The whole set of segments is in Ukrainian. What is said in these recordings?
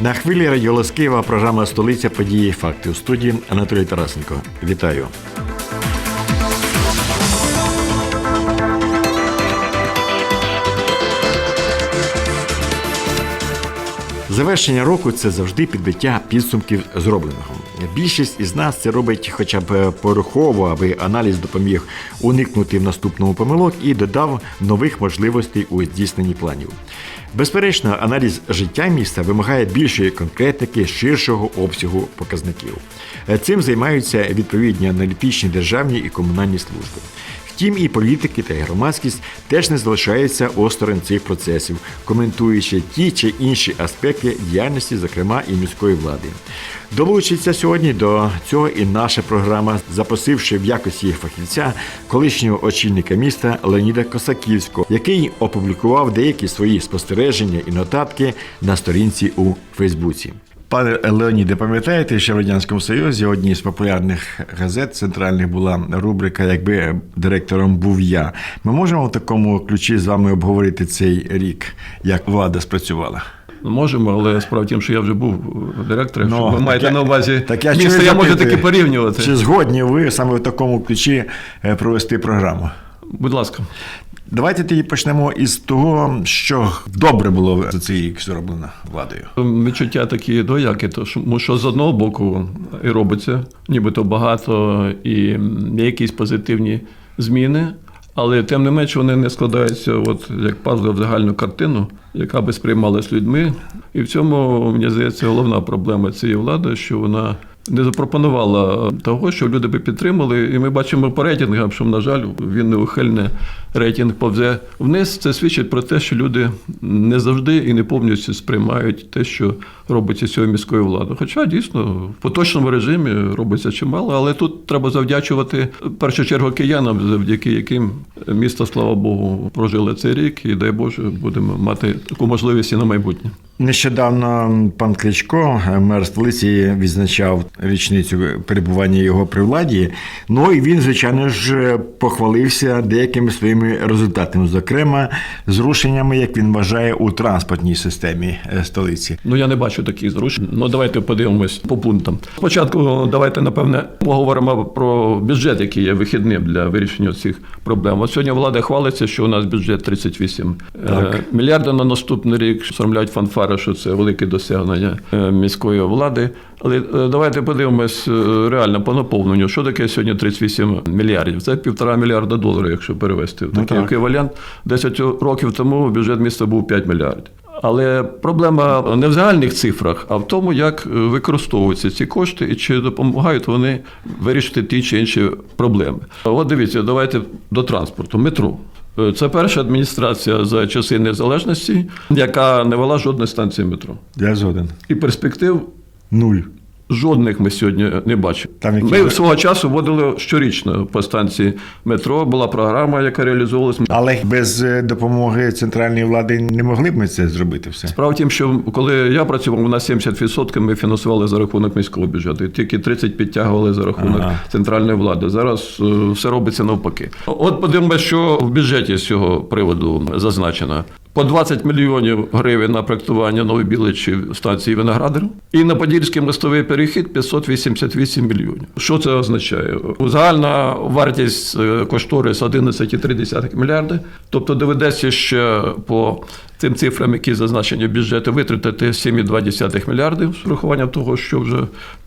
На хвилі радіо Києва програма Столиця події і факти у студії Анатолій Тарасенко. Вітаю. Завершення року це завжди підбиття підсумків зробленого. Більшість із нас це робить хоча б порухово, аби аналіз допоміг уникнути в наступному помилок і додав нових можливостей у здійсненні планів. Безперечно, аналіз життя міста вимагає більшої конкретики, ширшого обсягу показників. Цим займаються відповідні аналітичні державні і комунальні служби. Втім, і політики та громадськість теж не залишаються осторонь цих процесів, коментуючи ті чи інші аспекти діяльності, зокрема і міської влади. Долучиться сьогодні до цього і наша програма, запросивши в якості фахівця колишнього очільника міста Леоніда Косаківського, який опублікував деякі свої спостереження і нотатки на сторінці у Фейсбуці. Пане Леоніде, пам'ятаєте, що в Радянському Союзі одній з популярних газет центральних була рубрика Якби директором був я. Ми можемо в такому ключі з вами обговорити цей рік, як влада спрацювала? Ну, Можемо, але справа в тім, що я вже був директором. Ну, що ви маєте я- на увазі так я місто, я можу таки порівнювати. Чи згодні ви саме в такому ключі е, провести програму? Будь ласка. Давайте тоді почнемо із того, що добре було за рік зроблено владою. Відчуття такі двоякі, тому що з одного боку і робиться, нібито багато, і є якісь позитивні зміни, але тим не менш вони не складаються от, як пазли в загальну картину, яка би сприймалась людьми. І в цьому, мені здається, головна проблема цієї влади, що вона не запропонувала того, що люди би підтримали. І ми бачимо по рейтингам, що, на жаль, він неухильне рейтинг повзе вниз. Це свідчить про те, що люди не завжди і не повністю сприймають те, що робиться цією міською владою. Хоча дійсно в поточному режимі робиться чимало, але тут треба завдячувати в першу чергу киянам, завдяки яким місто, слава Богу, прожили цей рік, і дай Боже, будемо мати таку можливість і на майбутнє. Нещодавно пан Кличко, мер столиці, відзначав річницю перебування його при владі. Ну і він, звичайно ж, похвалився деякими своїми результатами, зокрема, зрушеннями, як він вважає, у транспортній системі е, столиці. Ну я не бачу таких зрушень. Ну давайте подивимось по пунктам. Спочатку давайте напевне поговоримо про бюджет, який є вихідним для вирішення цих проблем. От сьогодні влада хвалиться, що у нас бюджет 38 Так. е, мільярдів на наступний рік. Соромляють фанфари, що це велике досягнення е, міської влади. Але е, давайте подивимось е, реально по наповненню. Що таке сьогодні 38 мільярдів? Це півтора мільярда доларів, якщо перевести Ну, такий так. еквівалент. 10 років тому бюджет міста був 5 мільярдів. Але проблема не в загальних цифрах, а в тому, як е, використовуються ці кошти і чи допомагають вони вирішити ті чи інші проблеми. От дивіться, давайте до транспорту. Метро. Це перша адміністрація за часи незалежності, яка не вела жодної станції метро. Я згоден. І перспектив Нуль. жодних ми сьогодні не бачимо. Там які Ми ви- свого часу вводили щорічно по станції метро. Була програма, яка реалізовувалась. Але без е, допомоги центральної влади не могли б ми це зробити все. Справа в тім, що коли я працював, у нас 70% ми фінансували за рахунок міського бюджету, і тільки 30% підтягували за рахунок Ага. центральної влади. Зараз е, все робиться навпаки. От подивимося, що в бюджеті з цього приводу зазначено. По 20 мільйонів гривень на проектування нової біличі станції Виноградар. І на Подільський мостовий перехід 588 мільйонів. Що це означає? Загальна вартість е, кошторис 11,3 мільярди. Тобто доведеться ще по цим цифрам, які зазначені в бюджеті, витратити 7,2 мільярдів з урахуванням того, що вже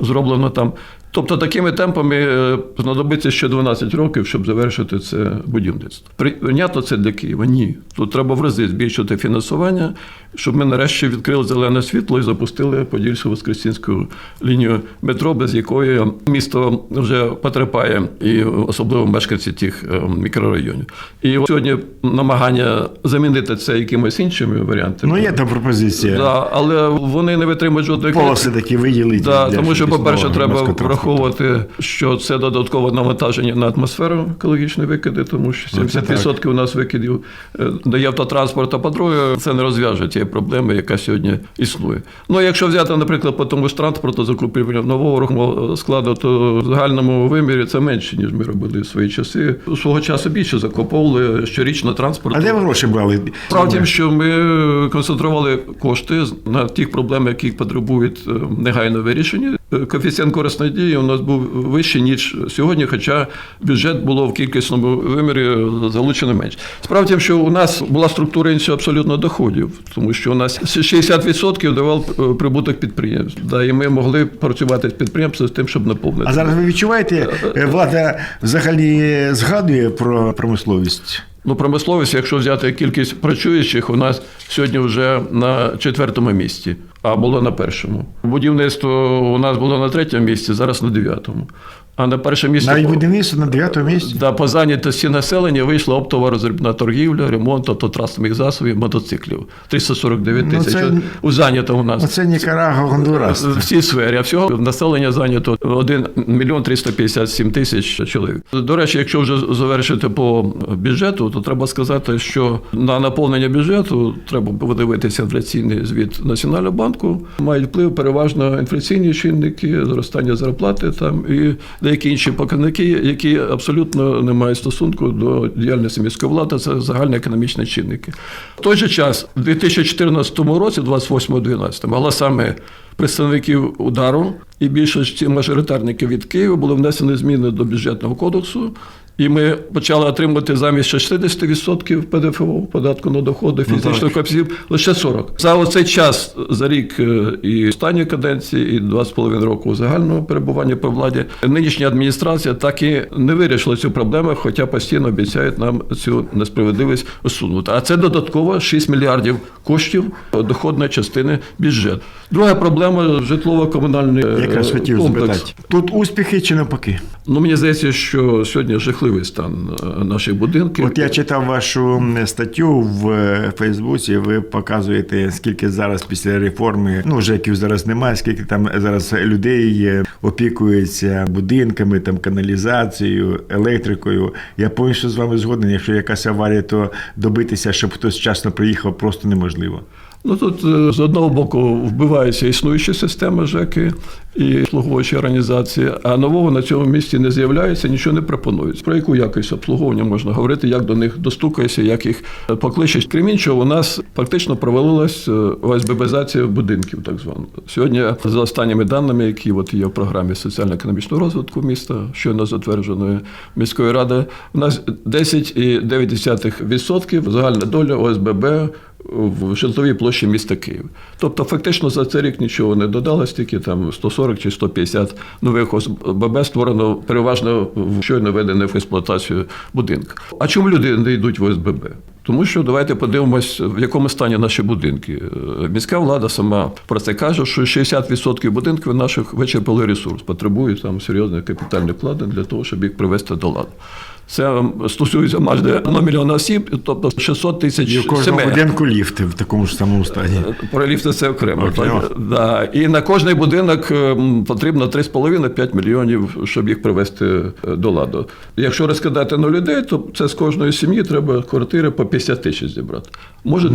зроблено там. Тобто такими темпами е, знадобиться ще 12 років, щоб завершити це будівництво. Прийнято це для Києва? Ні. Тут треба в рази збільшити фінансування, щоб ми нарешті відкрили зелене світло і запустили Подільську Воскресінську лінію метро, без якої місто вже потерпає, і особливо мешканці тих е, мікрорайонів. І сьогодні намагання замінити це якимось іншими варіантами. Ну, є там пропозиція. Да, але вони не витримують жодної Полоси такі виділити. Да, тому що, по-перше, треба громадського транспорту. Враховувати, що це додаткове навантаження на атмосферу екологічні викиди, тому що Ну, це 70% у нас викидів е, дає автотранспорт, а по-друге, це не розв'яже тієї проблеми, яка сьогодні існує. Ну, якщо взяти, наприклад, по тому ж транспорту закупівлю нового рухомого складу, то в загальному вимірі це менше, ніж ми робили в свої часи. Свого часу більше закуповували щорічно транспорт. А де ви гроші брали? Справа в що ми ми концентрували кошти на тих проблем, які потребують е, негайно вирішення. Е, Коефіцієнт корисної дії у нас був вищий, ніж сьогодні, хоча бюджет було в кількісному вимірі залучено менше. Справді, що у нас була структура інша абсолютно доходів, тому що у нас 60% давав е, прибуток підприємств. Да, і ми могли працювати з підприємством з тим, щоб наповнити. А зараз ви відчуваєте, е, влада взагалі згадує про промисловість? Ну, промисловість, якщо взяти кількість працюючих, у нас сьогодні вже на четвертому місці, а було на першому. Будівництво у нас було на третьому місці, зараз на дев'ятому. А на першому місці Навіть будівництво на 9 місці. да, по зайнятості населення вийшла оптова розробна торгівля, ремонт автотрасових засобів, мотоциклів. 349 Ну, тисяч. це- У зайнято у нас. Оце Нікарагуа, Гондурас. В цій сфері, а всього населення зайнято 1 мільйон 357 тисяч чоловік. До речі, якщо вже завершити по бюджету, то треба сказати, що на наповнення бюджету треба подивитися інфляційний звіт Національного банку. Мають вплив переважно інфляційні чинники, зростання зарплати там і деякі інші показники, які абсолютно не мають стосунку до діяльності міської влади. Це загальноекономічні чинники. В той же час, у 2014 році, 28-12, голосами представників удару і більшості мажоритарників від Києва були внесені зміни до бюджетного кодексу. І ми почали отримувати замість 60% ПДФО, податку на доходи Ну, фізичних осіб, лише 40. За оцей час, за рік е, і останньої каденції, і два з половиною року загального перебування по владі, нинішня адміністрація так і не вирішила цю проблему, хоча постійно обіцяють нам цю несправедливість усунути. А це додатково 6 мільярдів коштів доходної частини бюджету. Друга проблема житлово-комунальний е, Якраз хотів комплекс. запитати. Тут успіхи чи навпаки? Ну, мені здається, що сьогодні жахливий стан е, наших будинків. От я читав вашу статтю в е, Фейсбуці. Ви показуєте, скільки зараз після реформи, ну ЖЕКів зараз немає, скільки там зараз людей опікується будинками, там каналізацією, електрикою. Я повністю з вами згоден. Якщо якась аварія, то добитися, щоб хтось вчасно приїхав, просто неможливо. Ну тут е, з одного боку вбиваються існуючі системи ЖЕКи і обслуговуючі організації, а нового на цьому місці не з'являється, нічого не пропонують. Про яку якість обслуговування можна говорити, як до них достукаєшся, як їх е, покличеш. Крім іншого, у нас практично провалилась е, ОСББізація будинків, так звана. Сьогодні, за останніми даними, які от є в програмі соціально-економічного розвитку міста, щойно затвердженої міської ради, у нас 10,9% загальна доля ОСББ в житловій площі міста Київ. Тобто, фактично за цей рік нічого не додалось, тільки там 140 чи 150 нових ОСББ створено переважно в щойно введених в експлуатацію будинок. А чому люди не йдуть в ОСББ? Тому що давайте подивимось, в якому стані наші будинки. Е, Міська влада сама про це каже, що 60% будинків наших вичерпали ресурс, потребують там серйозних капітальних вкладень для того, щоб їх привести до ладу. Це стосується майже 1 мільйона осіб, тобто 600 тисяч І у кожному сімей. будинку ліфти в такому ж самому стані. Про ліфти це окремо. Так, да. І на кожний будинок ем, потрібно 3,5-5 мільйонів, щоб їх привести е, до ладу. Якщо розкидати на людей, то це з кожної сім'ї треба квартири по 50 тисяч зібрати. Може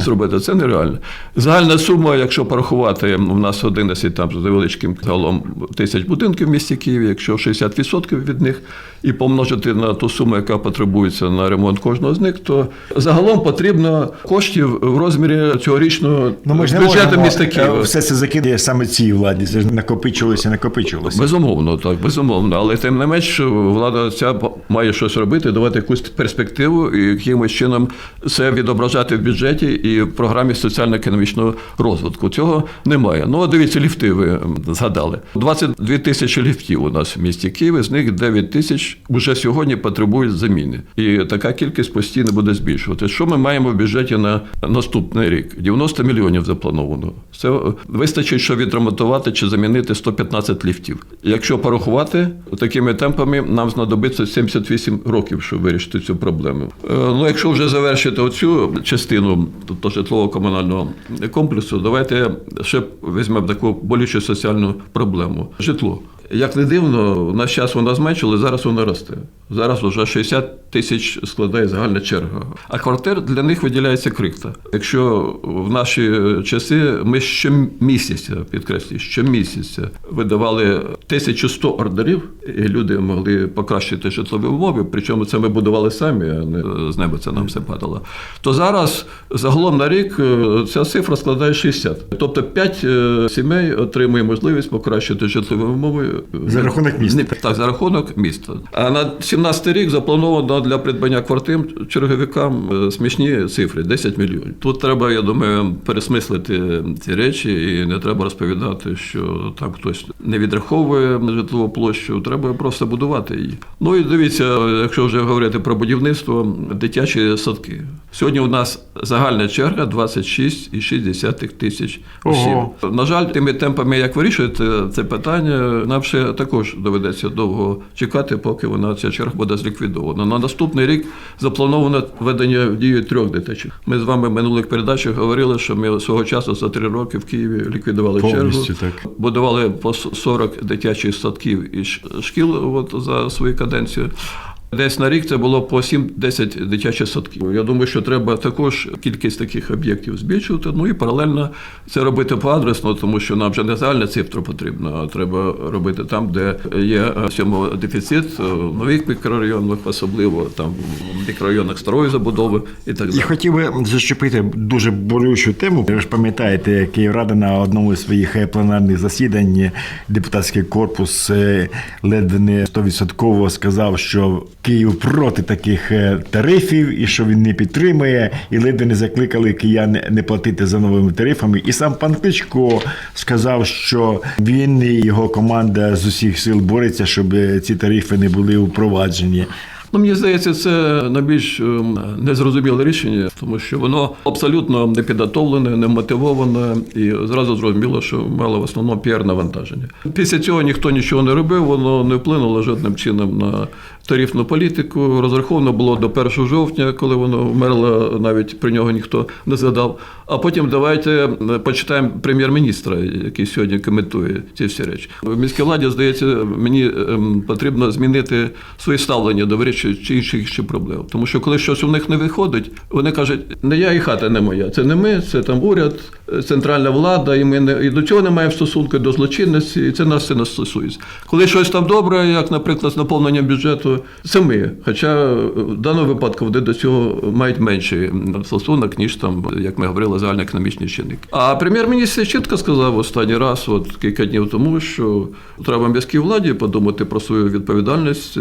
зробити? Це нереально. Загальна сума, якщо порахувати, у нас 11 там з невеличким загалом тисяч будинків в місті Києві, якщо 60% від них і помножити на ту суму, яка потребується на ремонт кожного з них, то загалом потрібно коштів в розмірі цьогорічного Ну, ми ж бюджету міста е, Києва. все це закидає саме цій владі. Це ж накопичувалося, накопичувалося. Безумовно, так, безумовно. Але тим не менш, влада ця має щось робити, давати якусь перспективу і якимось чином це відображати в бюджеті і в програмі соціально-економічного розвитку. Цього немає. Ну, дивіться, ліфти ви згадали. 22 тисячі ліфтів у нас в місті Києві, з них 9 тисяч вже сьогодні потребують заміни. І така кількість постійно буде збільшувати. Що ми маємо в бюджеті на наступний рік? 90 мільйонів заплановано. Це е, вистачить, щоб відремонтувати чи замінити 115 ліфтів. Якщо порахувати такими темпами, нам знадобиться 78 років, щоб вирішити цю проблему. Е, Ну, якщо вже завершити оцю частину, тобто житлово-комунального комплексу, давайте ще візьмемо таку болючу соціальну проблему. Житло. Як не дивно, на час воно зменшило, зараз воно росте. Зараз вже 60 тисяч складає загальна черга. А квартир для них виділяється крихта. Якщо в наші часи ми щомісяця, підкреслюю, щомісяця видавали 1100 ордерів, і люди могли покращити житлові умови, причому це ми будували самі, а не з неба це нам все падало. То зараз загалом на рік е, ця цифра складає 60. Тобто 5 сімей отримує можливість покращити житлові умови За рахунок міста. Так, за рахунок міста. А на 17 рік заплановано для придбання квартир черговикам е, смішні цифри 10 мільйонів. Тут треба, я думаю, пересмислити ці речі, і не треба розповідати, що там хтось не відраховує житлову площу. Треба просто будувати її. Ну і дивіться, якщо вже говорити про будівництво, дитячі садки. Сьогодні у нас загальна черга 26,6 тисяч осіб. Ого. На жаль, тими темпами, як вирішуєте це питання, нам ще також доведеться довго чекати, поки вона ця черга буде зліквідована. На наступний рік заплановано введення в дію трьох дитячих. Ми з вами в минулих передачах говорили, що ми свого часу за три роки в Києві ліквідували Повністю чергу. так. Будували по 40 дитячих садків і шкіл от, за свою каденцію. Десь на рік це було по 7-10 дитячих садків. Я думаю, що треба також кількість таких об'єктів збільшувати. Ну і паралельно це робити поадресно, тому що нам вже не загальна цифра потрібна, а треба робити там, де є е, цьому дефіцит е, в нових мікрорайонах, особливо там в мікрорайонах старої забудови і так далі. хотів би зачепити дуже болючу тему. Ви ж пам'ятаєте, Київрада на одному з своїх е, пленарних засідань депутатський корпус ледве не 100% сказав, що Київ проти таких е, тарифів і що він не підтримує, і ледве не закликали киян не платити за новими тарифами. І сам пан Кличко сказав, що він і його команда з усіх сил бореться, щоб е, ці тарифи не були впроваджені. Ну, мені здається, це найбільш ем, незрозуміле рішення, тому що воно абсолютно не підготовлене, не мотивоване і зразу зрозуміло, що мало в основному піар-навантаження. Після цього ніхто нічого не робив, воно не вплинуло жодним чином на тарифну політику. Розраховано було до 1 жовтня, коли воно вмерло, навіть про нього ніхто не згадав. А потім давайте е, почитаємо прем'єр-міністра, який сьогодні коментує ці всі речі. В міській владі, здається, мені ем, потрібно змінити своє ставлення до речі чи інших ще проблем. Тому що коли щось у них не виходить, вони кажуть, не я і хата не моя. Це не ми, це там уряд, е, центральна влада, і ми не і до цього не маємо стосунку до злочинності, і це нас це не стосується. Коли щось там добре, як, наприклад, з наповненням бюджету, це ми. Хоча е, в даному випадку вони до цього мають менший стосунок, ніж там, як ми говорили, загальноекономічні чинники. А прем'єр-міністр чітко сказав останній раз, от кілька днів тому, що треба міській владі подумати про свою відповідальність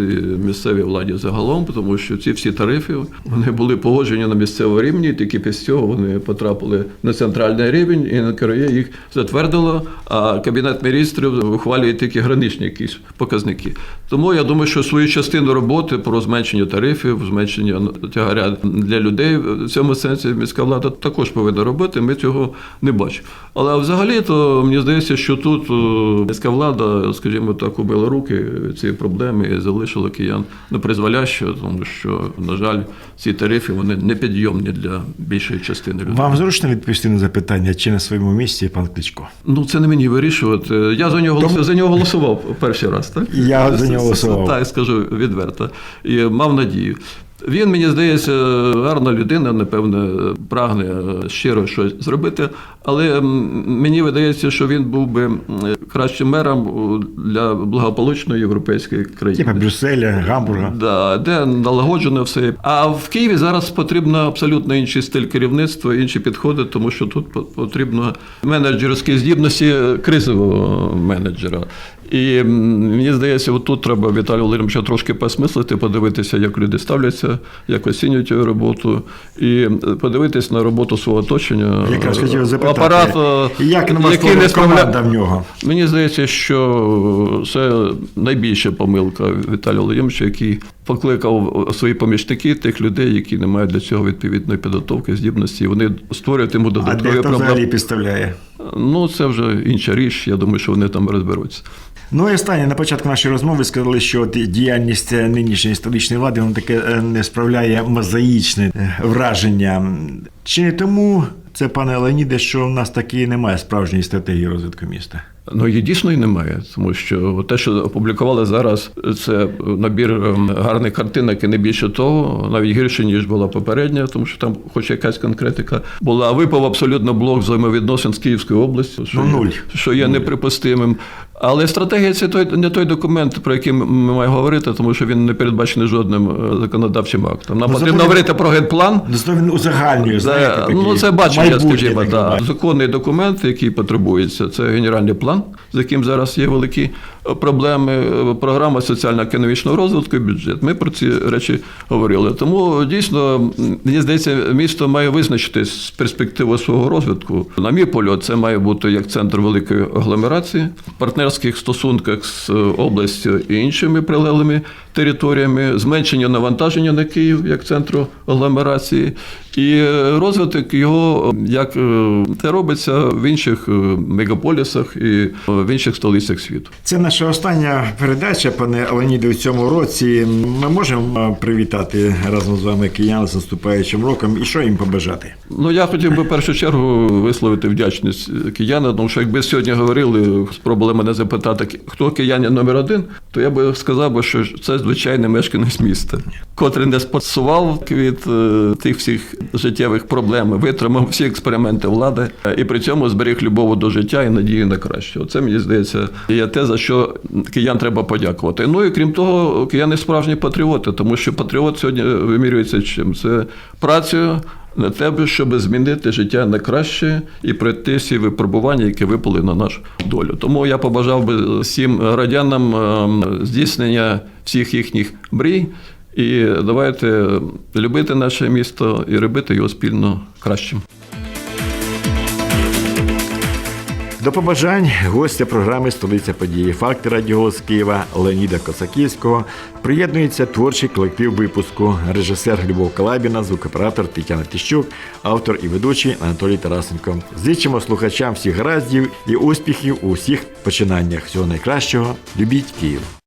місцевій владі загалом, тому що ці всі тарифи вони були погоджені на місцевому рівні, тільки після цього вони потрапили на центральний рівень, і НКРЕ їх затвердило. А кабінет міністрів ухвалює тільки граничні якісь показники. Тому я думаю, що свою частину роботи про зменшення тарифів, зменшення тягаря для людей в цьому сенсі міська влада також повинна робити. Ми цього не бачимо. Але взагалі, то мені здається, що тут е, міська влада, скажімо так, убила руки цієї проблеми і залишила киян непризволяще, тому що, на жаль, ці тарифи вони непідйомні для більшої частини людей. Вам зручно відповісти на запитання, чи на своєму місці пан Кличко? Ну, це не мені вирішувати. Я за нього, Тому- за нього голосував перший раз, так? Я за нього голосував. Так, скажу відверто. І мав надію. Він, мені здається, гарна людина, напевне, прагне щиро щось зробити. Але мені видається, що він був би кращим мером для благополучної європейської країни. Типа Брюсселя, Гамбурга. Да, де налагоджено все. А в Києві зараз потрібно абсолютно інший стиль керівництва, інші підходи, тому що тут по- потрібно менеджерські здібності кризового менеджера. І мені здається, от тут треба Віталію Володимировича трошки посмислити, подивитися, як люди ставляться, як оцінюють його роботу, і подивитись на роботу свого оточення. Якраз хотів запитати, Апарат, е, як який не справля- в нього? Мені здається, що це найбільша помилка Віталія Володимировича, який покликав свої помічники тих людей, які не мають для цього відповідної підготовки, здібності. Вони створюють йому А додаткові дехто взагалі підставляє. Ну, це вже інша річ. Я думаю, що вони там розберуться. Ну і останнє на початку нашої розмови сказали, що діяльність нинішньої столичної влади воно таке е, не справляє мозаїчне е, враження. Чи тому це, пане Леоніде, що в нас таки немає справжньої стратегії розвитку міста? Ну, її дійсно і немає, тому що те, що опублікували зараз, це набір ем, гарних картинок і не більше того, навіть гірше, ніж була попередня, тому що там хоч якась конкретика була. Випав абсолютно блок взаємовідносин з Київською областю, що, Ну, нуль. що є неприпустимим. Але стратегія це той, не той документ, про який ми маємо говорити, тому що він не передбачений жодним е, законодавчим актом. Нам Ну, потрібно забудемо- говорити про генплан. Знову він узагальнює, Це, ну, це бачення, скажімо, да. законний документ, який потребується, це генеральний план, з яким зараз є великі е, проблеми. е, Програма соціально-економічного розвитку і бюджет. Ми про ці речі говорили. Тому дійсно, мені здається, місто має визначитись з перспективою свого розвитку. На мій погляд, це має бути як центр великої агломерації, в партнерських стосунках з е, областю і іншими прилеглими територіями, зменшення навантаження на Київ як центру агломерації, і е, розвиток його, е, як е, це робиться в інших мегаполісах і в інших столицях світу. Це наша остання передача, пане Леоніде, у цьому році. Ми можемо привітати разом з вами киян з наступаючим роком і що їм побажати? Ну, я хотів би в першу чергу висловити вдячність киянам, тому що якби сьогодні говорили, спробували мене запитати, хто киянин номер один, то я би сказав, би, що це звичайний мешканець міста, котрий не спасував від е, тих всіх життєвих проблем, витримав всі експерименти влади е, і при цьому зберіг любов до життя і надію на краще. Оце мені здається, є те, за що киян треба подякувати. Ну і крім того, кияни справжні патріоти, тому що патріот сьогодні вимірюється чим? Це працею на тебе, щоб змінити життя на краще і пройти всі випробування, які випали на нашу долю. Тому я побажав би всім радянам ем, здійснення всіх їхніх мрій. І давайте любити наше місто і робити його спільно кращим. До побажань гостя програми Столиця події Факти радіо з Києва Леоніда Косаківського приєднується творчий колектив випуску, режисер Любов Калабіна, звукоператор Тетяна Тищук, автор і ведучий Анатолій Тарасенко. Зичимо слухачам всіх гараздів і успіхів у всіх починаннях. Всього найкращого. Любіть Київ!